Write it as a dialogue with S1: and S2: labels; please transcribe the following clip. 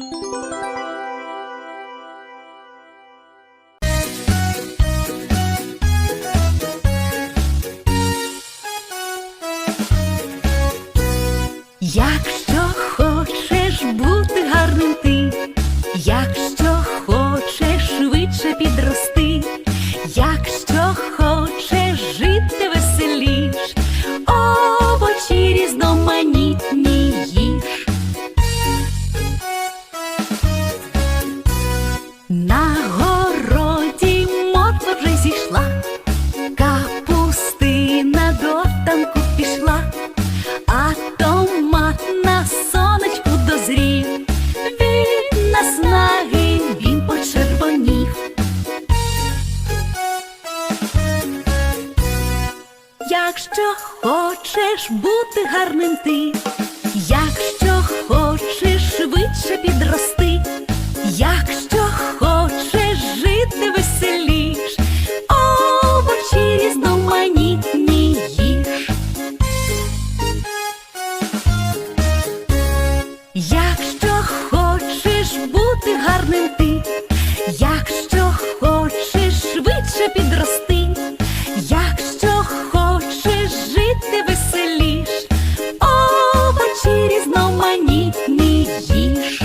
S1: Якщо хочеш бути гарним ти, якщо хочеш швидше підрости, якщо хочеш жити На городі морква вже зійшла, капустина до танку пішла, а томат на сонечку дозрів, від наснаги він почервонів. Якщо хочеш бути гарним ти, якщо хочеш швидше підрости, хочеш бути гарним ти, якщо хочеш швидше підрости, якщо хочеш жити веселіш, овочі різноманітні їж.